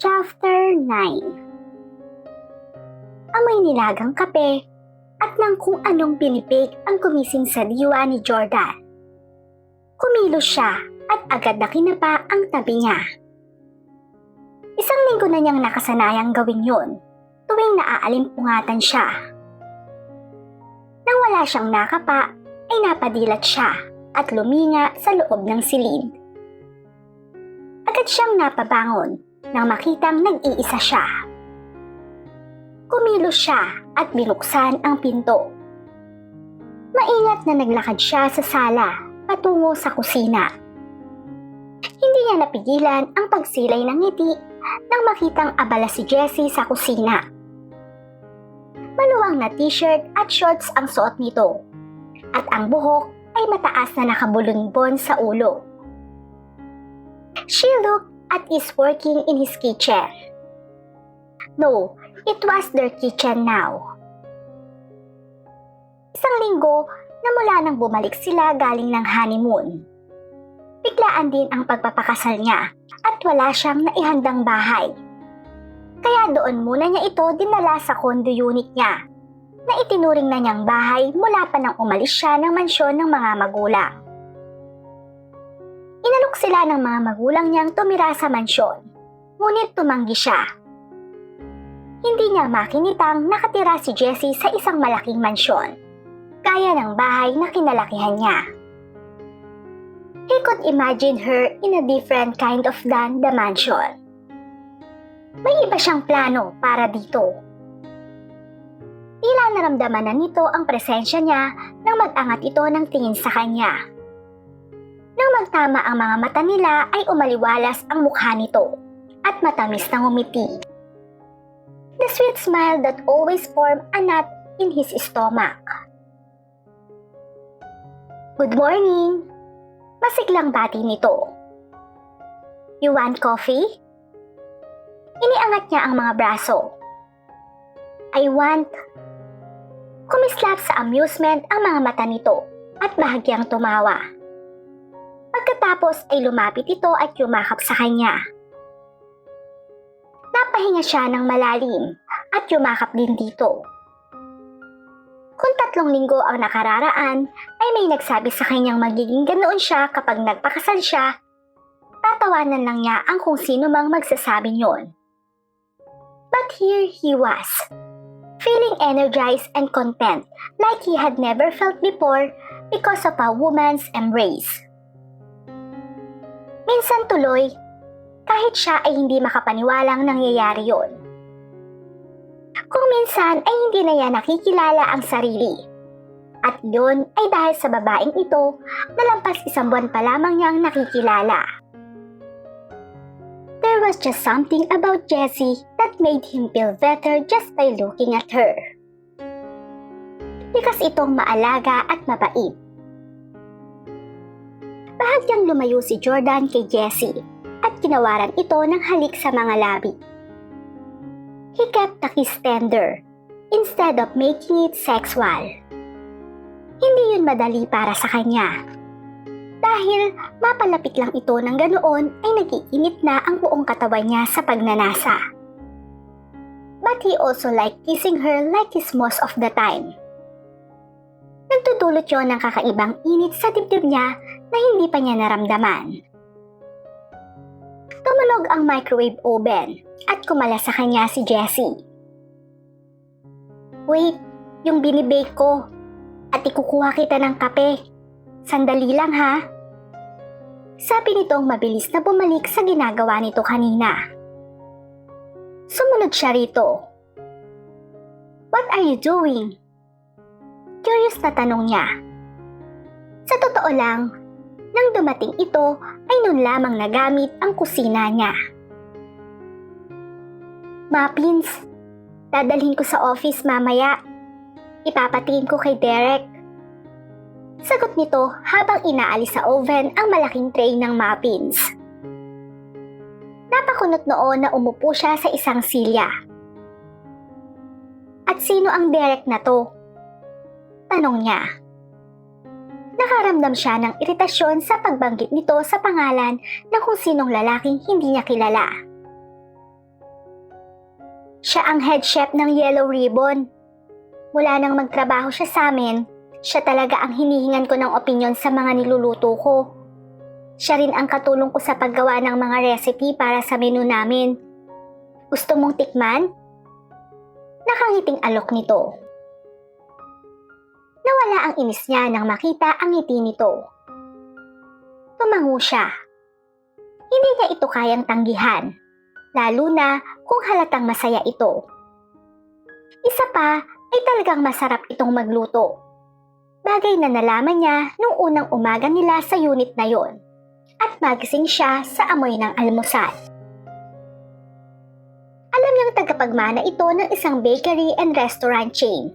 Chapter 9 Amoy nilagang kape at ng kung anong binibig ang kumising sa diwa ni Jordan. Kumilos siya at agad na kinapa ang tabi niya. Isang linggo na niyang nakasanayang gawin yun tuwing naaaalimpungatan siya. Nang wala siyang nakapa, ay napadilat siya at luminga sa loob ng silid. Agad siyang napabangon nang makitang nag-iisa siya. Kumilos siya at binuksan ang pinto. Maingat na naglakad siya sa sala patungo sa kusina. Hindi niya napigilan ang pagsilay ng ngiti nang makitang abala si Jessie sa kusina. Maluwang na t-shirt at shorts ang suot nito at ang buhok ay mataas na nakabulunbon sa ulo. She looked at is working in his kitchen. No, it was their kitchen now. Isang linggo na mula nang bumalik sila galing ng honeymoon. Biglaan din ang pagpapakasal niya at wala siyang naihandang bahay. Kaya doon muna niya ito dinala sa condo unit niya na itinuring na niyang bahay mula pa nang umalis siya ng mansyon ng mga magulang. Inalok sila ng mga magulang niyang tumira sa mansyon, ngunit tumanggi siya. Hindi niya makinitang nakatira si Jessie sa isang malaking mansyon, gaya ng bahay na kinalakihan niya. He could imagine her in a different kind of than the mansion. May iba siyang plano para dito. Tila naramdaman na nito ang presensya niya nang mag-angat ito ng tingin sa kanya. Nang magtama ang mga mata nila ay umaliwalas ang mukha nito at matamis na ngumiti. The sweet smile that always formed a knot in his stomach. Good morning! Masiglang bati nito. You want coffee? Iniangat niya ang mga braso. I want... Kumislap sa amusement ang mga mata nito at bahagyang tumawa. Pagkatapos ay lumapit ito at yumakap sa kanya. Napahinga siya ng malalim at yumakap din dito. Kung tatlong linggo ang nakararaan, ay may nagsabi sa kanyang magiging ganoon siya kapag nagpakasal siya, tatawanan lang niya ang kung sino mang magsasabi yon. But here he was, feeling energized and content like he had never felt before because of a woman's embrace. Minsan tuloy, kahit siya ay hindi makapaniwalang nangyayari yon. Kung minsan ay hindi na niya nakikilala ang sarili. At yun ay dahil sa babaeng ito na lampas isang buwan pa lamang niyang nakikilala. There was just something about Jessie that made him feel better just by looking at her. Likas itong maalaga at mabait. Bahagyang lumayo si Jordan kay Jessie at ginawaran ito ng halik sa mga labi. He kept the kiss tender instead of making it sexual. Hindi yun madali para sa kanya. Dahil mapalapit lang ito ng ganoon ay nagiinit na ang buong katawan niya sa pagnanasa. But he also liked kissing her like his most of the time. Nagtutulot yon ng kakaibang init sa dibdib niya na hindi pa niya naramdaman. Tumunog ang microwave oven at kumala sa kanya si Jessie. Wait, yung binibake ko at ikukuha kita ng kape. Sandali lang ha. Sabi nitong mabilis na bumalik sa ginagawa nito kanina. Sumunod siya rito. What are you doing? Curious na tanong niya. Sa totoo lang, nang dumating ito ay noon lamang nagamit ang kusina niya. Muffins, dadalhin ko sa office mamaya. Ipapatingin ko kay Derek. Sagot nito habang inaalis sa oven ang malaking tray ng muffins. Napakunot noon na umupo siya sa isang silya. At sino ang Derek na to? Tanong niya. Nakaramdam siya ng iritasyon sa pagbanggit nito sa pangalan ng kung sinong lalaking hindi niya kilala. Siya ang head chef ng Yellow Ribbon. Mula nang magtrabaho siya sa amin, siya talaga ang hinihingan ko ng opinion sa mga niluluto ko. Siya rin ang katulong ko sa paggawa ng mga recipe para sa menu namin. Gusto mong tikman? Nakangiting alok nito. Nawala ang inis niya nang makita ang ngiti nito. Tumango siya. Hindi niya ito kayang tanggihan, lalo na kung halatang masaya ito. Isa pa ay talagang masarap itong magluto. Bagay na nalaman niya nung unang umaga nila sa unit na yon at magising siya sa amoy ng almusal. Alam niyang tagapagmana ito ng isang bakery and restaurant chain.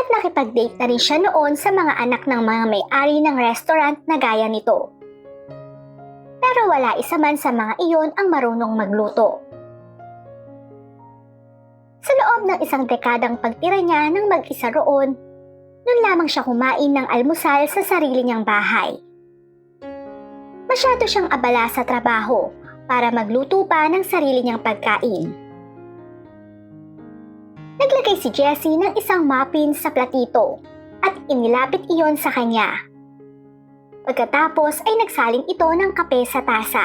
At nakipag-date na rin siya noon sa mga anak ng mga may-ari ng restaurant na gaya nito. Pero wala isa man sa mga iyon ang marunong magluto. Sa loob ng isang dekadang pagtira niya ng mag-isa roon, noon lamang siya kumain ng almusal sa sarili niyang bahay. Masyado siyang abala sa trabaho para magluto pa ng sarili niyang pagkain. Naglagay si Jessie ng isang muffin sa platito at inilapit iyon sa kanya. Pagkatapos ay nagsaling ito ng kape sa tasa.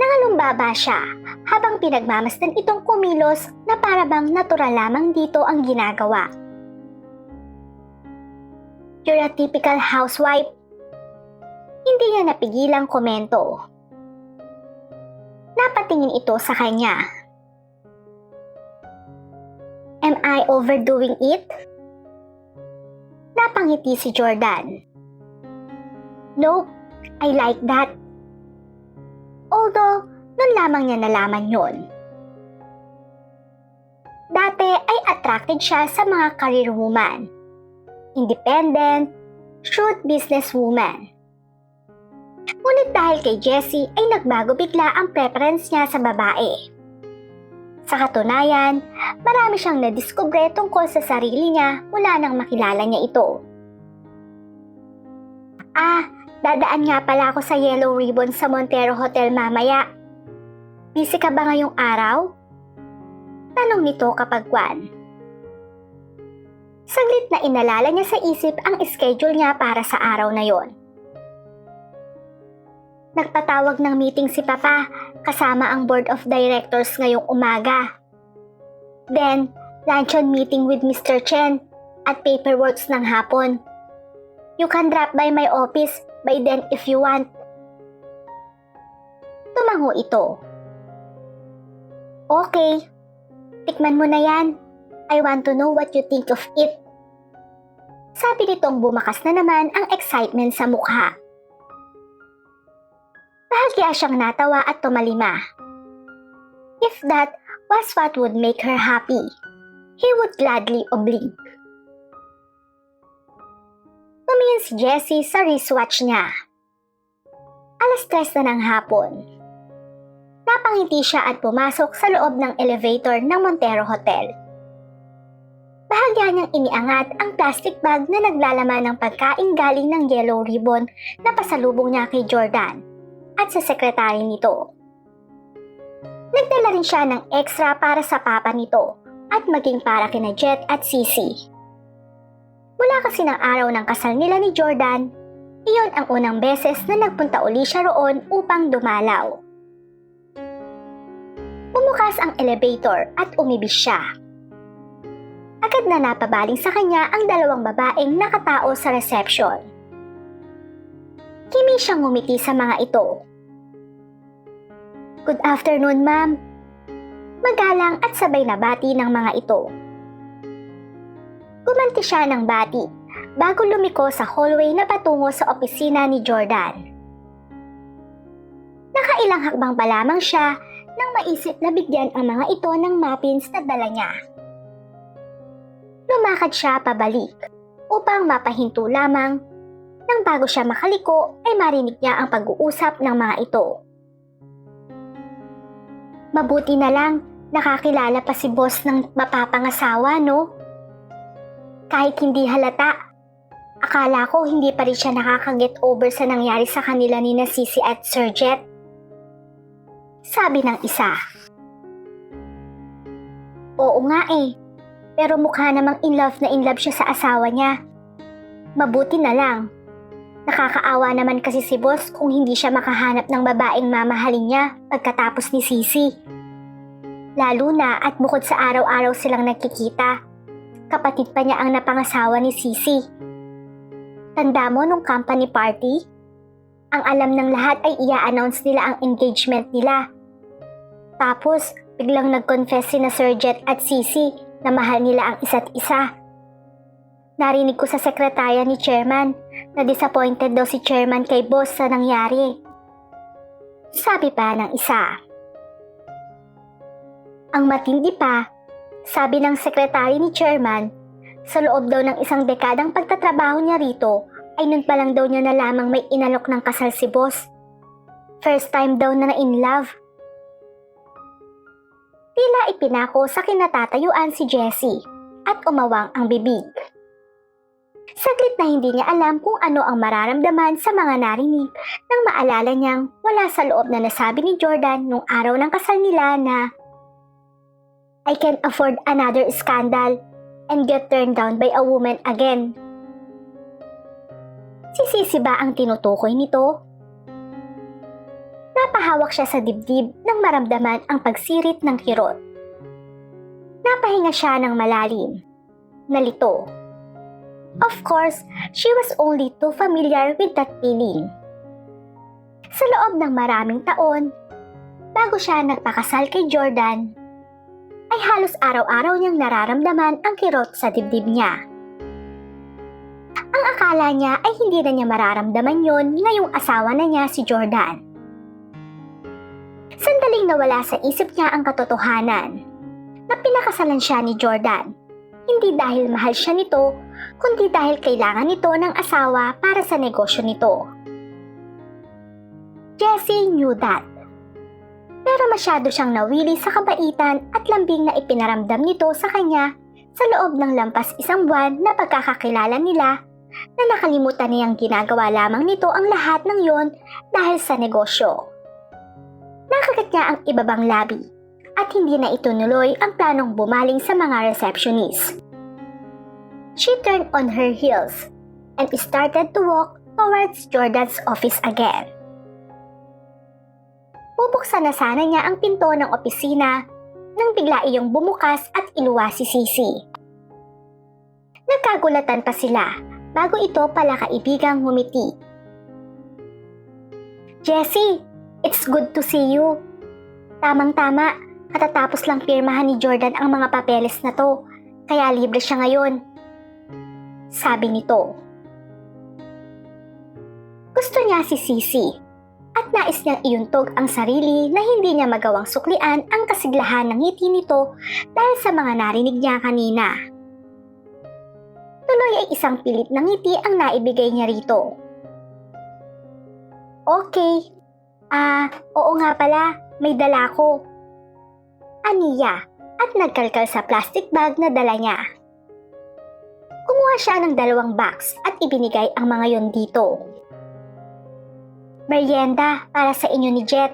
Nangalumbaba siya habang pinagmamasdan itong kumilos na parabang natural lamang dito ang ginagawa. You're a typical housewife. Hindi niya napigilang komento. Napatingin ito sa kanya. Am I overdoing it? Napangiti si Jordan. Nope, I like that. Although, nun lamang niya nalaman yon. Dati ay attracted siya sa mga career woman. Independent, shrewd businesswoman. Ngunit dahil kay Jessie ay nagbago bigla ang preference niya sa babae. Sa katunayan, marami siyang nadiskubre tungkol sa sarili niya mula nang makilala niya ito. Ah, dadaan nga pala ako sa Yellow Ribbon sa Montero Hotel mamaya. Busy ka ba ngayong araw? Tanong nito kapag kwan. Saglit na inalala niya sa isip ang schedule niya para sa araw na yon. Nagpatawag ng meeting si Papa kasama ang board of directors ngayong umaga. Then, luncheon meeting with Mr. Chen at paperworks ng hapon. You can drop by my office by then if you want. Tumango ito. Okay, tikman mo na yan. I want to know what you think of it. Sabi nitong bumakas na naman ang excitement sa mukha. Bahagya siyang natawa at tumalima. If that was what would make her happy, he would gladly oblige. Tumingin si Jessie sa wristwatch niya. Alas tres na ng hapon. Napangiti siya at pumasok sa loob ng elevator ng Montero Hotel. Bahagya niyang iniangat ang plastic bag na naglalaman ng pagkain galing ng Yellow Ribbon na pasalubong niya kay Jordan at sa sekretary nito. Nagdala rin siya ng extra para sa papa nito at maging para kina Jet at Sisi. Mula kasi ng araw ng kasal nila ni Jordan, iyon ang unang beses na nagpunta uli siya roon upang dumalaw. Bumukas ang elevator at umibis siya. Agad na napabaling sa kanya ang dalawang babaeng nakatao sa reception. Kimi siyang ngumiti sa mga ito. Good afternoon, ma'am. Magalang at sabay na bati ng mga ito. Gumanti siya ng bati bago lumiko sa hallway na patungo sa opisina ni Jordan. Nakailang hakbang pa lamang siya nang maisip na bigyan ang mga ito ng muffins na dala niya. Lumakad siya pabalik upang mapahinto lamang nang bago siya makaliko ay marinig niya ang pag-uusap ng mga ito. Mabuti na lang nakakilala pa si boss ng mapapangasawa, no? Kahit hindi halata, akala ko hindi pa rin siya nakaka-get over sa nangyari sa kanila ni Nasisi at Sir Jet. Sabi ng isa. Oo nga eh. Pero mukha namang in love na in love siya sa asawa niya. Mabuti na lang. Nakakaawa naman kasi si boss kung hindi siya makahanap ng babaeng mamahalin niya pagkatapos ni Sisi. Lalo na at bukod sa araw-araw silang nagkikita, kapatid pa niya ang napangasawa ni Sisi. Tanda mo nung company party? Ang alam ng lahat ay ia-announce nila ang engagement nila. Tapos, biglang nag-confess si na Sir Jet at Sisi na mahal nila ang isa't isa. Narinig ko sa sekretarya ni Chairman na disappointed daw si Chairman kay boss sa nangyari. Sabi pa ng isa. Ang matindi pa, sabi ng sekretary ni Chairman, sa loob daw ng isang dekadang pagtatrabaho niya rito, ay nun pa lang daw niya na lamang may inalok ng kasal si boss. First time daw na na-in love. Tila ipinako sa kinatatayuan si Jessie at umawang ang bibig. Saglit na hindi niya alam kung ano ang mararamdaman sa mga narinig nang maalala niyang wala sa loob na nasabi ni Jordan nung araw ng kasal nila na I can afford another scandal and get turned down by a woman again. Si Sisi ba ang tinutukoy nito? Napahawak siya sa dibdib nang maramdaman ang pagsirit ng kirot. Napahinga siya ng malalim. Nalito. Of course, she was only too familiar with that feeling. Sa loob ng maraming taon, bago siya nagpakasal kay Jordan, ay halos araw-araw niyang nararamdaman ang kirot sa dibdib niya. Ang akala niya ay hindi na niya mararamdaman yon ngayong asawa na niya si Jordan. Sandaling nawala sa isip niya ang katotohanan na pinakasalan siya ni Jordan. Hindi dahil mahal siya nito, kundi dahil kailangan nito ng asawa para sa negosyo nito. Jessie knew that. Pero masyado siyang nawili sa kabaitan at lambing na ipinaramdam nito sa kanya sa loob ng lampas isang buwan na pagkakakilala nila na nakalimutan niyang ginagawa lamang nito ang lahat ng yon dahil sa negosyo. Nakagat niya ang ibabang labi at hindi na itunuloy ang planong bumaling sa mga receptionist. She turned on her heels and started to walk towards Jordan's office again. Bubuksan na sana niya ang pinto ng opisina nang bigla iyong bumukas at iluwa si Sisi. Nagkagulatan pa sila bago ito pala kaibigang humiti. Jessie, it's good to see you. Tamang-tama, katatapos lang pirmahan ni Jordan ang mga papeles na to, kaya libre siya ngayon. Sabi nito. Gusto niya si Sisi at nais niyang iuntog ang sarili na hindi niya magawang suklian ang kasiglahan ng ngiti nito dahil sa mga narinig niya kanina. Tuloy ay isang pilit ng ngiti ang naibigay niya rito. Okay. Ah, oo nga pala, may dala ko. Aniya at nagkalkal sa plastic bag na dala niya. Siya ng dalawang box at ibinigay ang mga yon dito. Merienda para sa inyo ni Jet.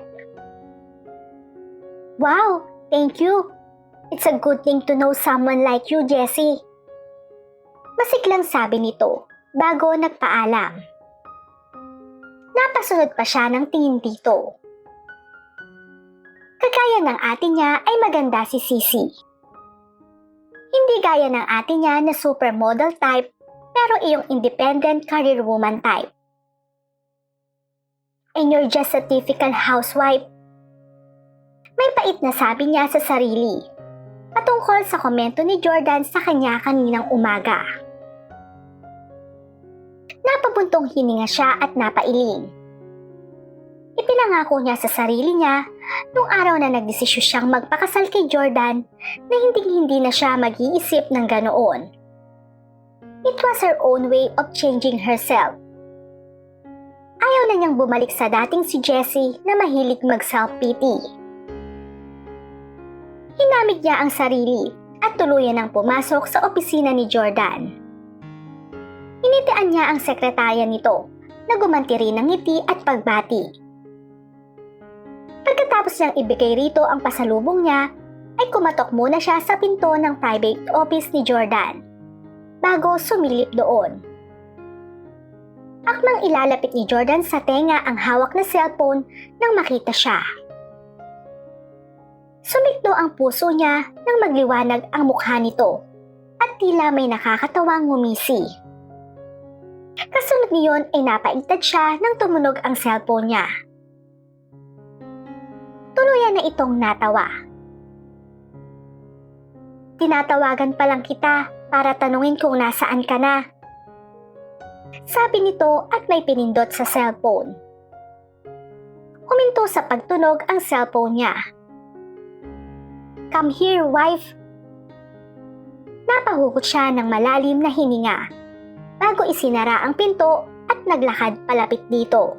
Wow, thank you. It's a good thing to know someone like you, Jessie. Masiklang sabi nito bago nagpaalam. Napasunod pa siya ng tingin dito. Kagaya ng ate niya ay maganda si Sisi. Hindi gaya ng ate niya na supermodel type pero iyong independent career woman type. And you're just a typical housewife. May pait na sabi niya sa sarili patungkol sa komento ni Jordan sa kanya kaninang umaga. Napabuntong hininga siya at napailing. Ipinangako niya sa sarili niya nung araw na nagdesisyon siyang magpakasal kay Jordan na hindi-hindi na siya mag-iisip ng ganoon. It was her own way of changing herself. Ayaw na niyang bumalik sa dating si Jessie na mahilig mag-self-pity. Hinamig niya ang sarili at tuluyan ang pumasok sa opisina ni Jordan. Initian niya ang sekretarya nito na gumanti rin ng ngiti at pagbati. Pagkatapos niyang ibigay rito ang pasalubong niya, ay kumatok muna siya sa pinto ng private office ni Jordan bago sumilip doon. Akmang ilalapit ni Jordan sa tenga ang hawak na cellphone nang makita siya. Sumiklo ang puso niya nang magliwanag ang mukha nito at tila may nakakatawang ngumisi. Kasunod niyon ay napaigtad siya nang tumunog ang cellphone niya. Tuluyan na itong natawa. Tinatawagan pa lang kita para tanungin kung nasaan ka na. Sabi nito at may pinindot sa cellphone. Huminto sa pagtunog ang cellphone niya. Come here, wife. Napahugot siya ng malalim na hininga bago isinara ang pinto at naglakad palapit dito.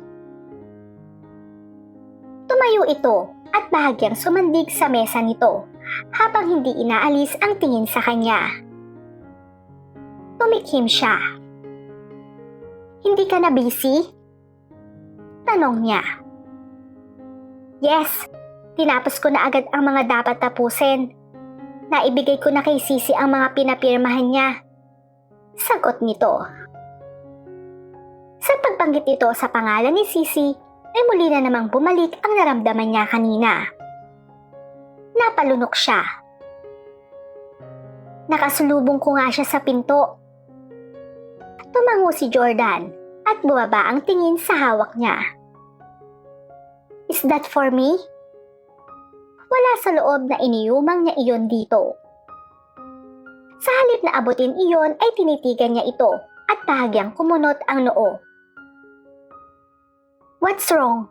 Tumayo ito at bahagyang sumandig sa mesa nito habang hindi inaalis ang tingin sa kanya. Tumikhim siya. Hindi ka na busy? Tanong niya. Yes, tinapos ko na agad ang mga dapat tapusin. Naibigay ko na kay Sisi ang mga pinapirmahan niya. Sagot nito. Sa pagbanggit ito sa pangalan ni Sisi, ay muli na namang bumalik ang naramdaman niya kanina. Napalunok siya. Nakasulubong ko nga siya sa pinto. Tumango si Jordan at bumaba ang tingin sa hawak niya. Is that for me? Wala sa loob na iniyumang niya iyon dito. Sa halip na abutin iyon ay tinitigan niya ito at bahagyang kumunot ang noo. What's wrong?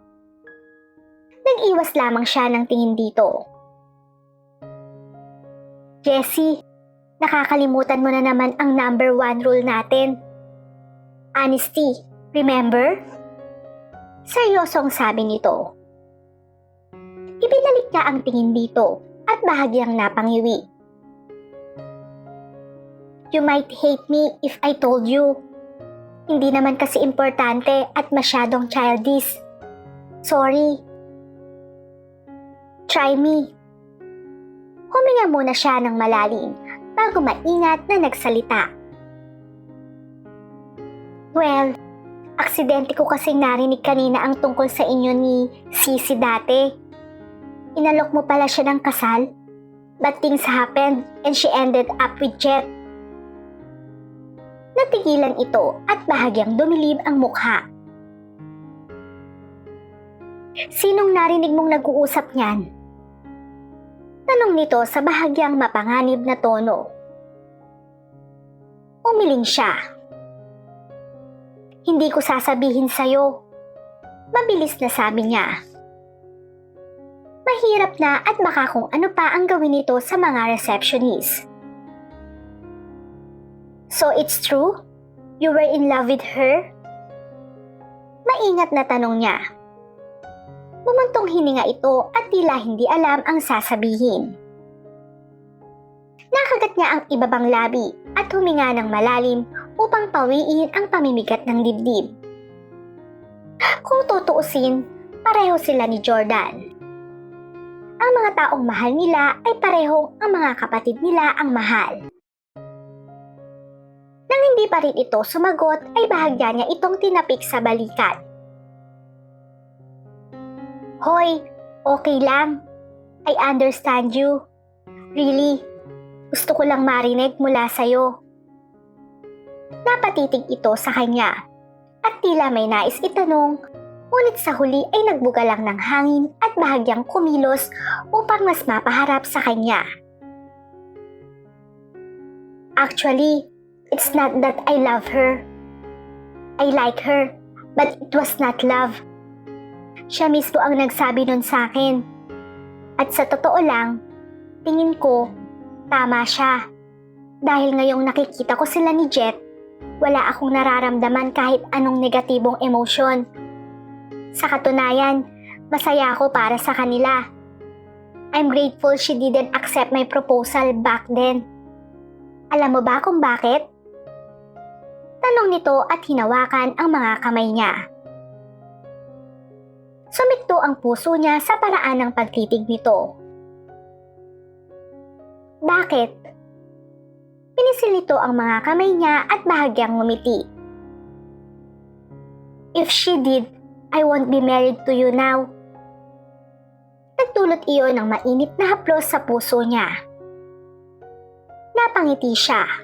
Nag-iwas lamang siya ng tingin dito. Jessie, nakakalimutan mo na naman ang number one rule natin. Honesty, remember? Seryosong sabi nito. Ibinalik niya ang tingin dito at bahagyang napangiwi. You might hate me if I told you. Hindi naman kasi importante at masyadong childish. Sorry. Try me. Huminga muna siya ng malalim bago maingat na nagsalita. Well, aksidente ko kasing narinig kanina ang tungkol sa inyo ni Sisi dati. Inalok mo pala siya ng kasal? But things happened and she ended up with Jet. Natigilan ito at bahagyang dumilib ang mukha. Sinong narinig mong nag-uusap niyan? Tanong nito sa bahagyang mapanganib na tono. Umiling siya. Hindi ko sasabihin sa'yo. Mabilis na sabi niya. Mahirap na at baka kung ano pa ang gawin nito sa mga receptionist. So it's true? You were in love with her? Maingat na tanong niya. Bumuntong hininga ito at tila hindi alam ang sasabihin. Nakagat niya ang ibabang labi at huminga ng malalim upang pawiin ang pamimigat ng dibdib. Kung tutuusin, pareho sila ni Jordan. Ang mga taong mahal nila ay parehong ang mga kapatid nila ang mahal. Nang hindi pa rin ito sumagot ay bahagya niya itong tinapik sa balikat. Hoy, okay lang. I understand you. Really, gusto ko lang marinig mula sa'yo. Napatitig ito sa kanya at tila may nais itanong ngunit sa huli ay nagbuga lang ng hangin at bahagyang kumilos upang mas mapaharap sa kanya. Actually, it's not that I love her. I like her, but it was not love. Siya mismo ang nagsabi nun sa akin. At sa totoo lang, tingin ko, tama siya. Dahil ngayong nakikita ko sila ni Jet, wala akong nararamdaman kahit anong negatibong emosyon. Sa katunayan, masaya ako para sa kanila. I'm grateful she didn't accept my proposal back then. Alam mo ba kung bakit? Tanong nito at hinawakan ang mga kamay niya. Sumikto ang puso niya sa paraan ng pagtitig nito. Bakit? Pinisil nito ang mga kamay niya at bahagyang ngumiti. If she did, I won't be married to you now. Nagdulot iyon ng mainit na haplos sa puso niya. Napangiti siya.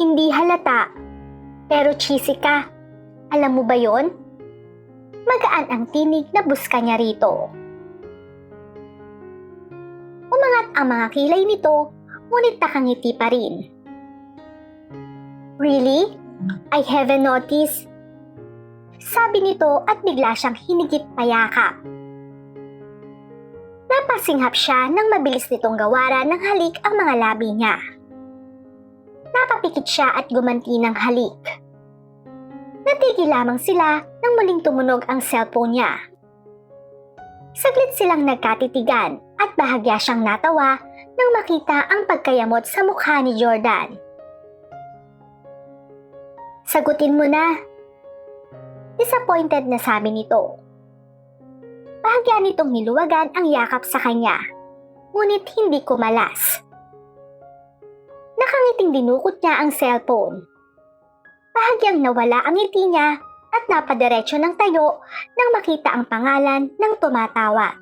Hindi halata, pero cheesy ka. Alam mo ba yon? Magaan ang tinig na buska niya rito. Umangat ang mga kilay nito, ngunit nakangiti pa rin. Really? I haven't noticed. Sabi nito at bigla siyang hinigit payakap. Napasinghap siya nang mabilis nitong gawaran ng halik ang mga labi niya. Napapikit siya at gumanti ng halik. Natigil lamang sila nang muling tumunog ang cellphone niya. Saglit silang nagkatitigan at bahagya siyang natawa nang makita ang pagkayamot sa mukha ni Jordan. Sagutin mo na. Disappointed na sabi nito. Bahagya nitong niluwagan ang yakap sa kanya, ngunit hindi kumalas. Nakangiting dinukot niya ang cellphone. Bahagyang nawala ang ngiti niya at napadiretso ng tayo nang makita ang pangalan ng tumatawa.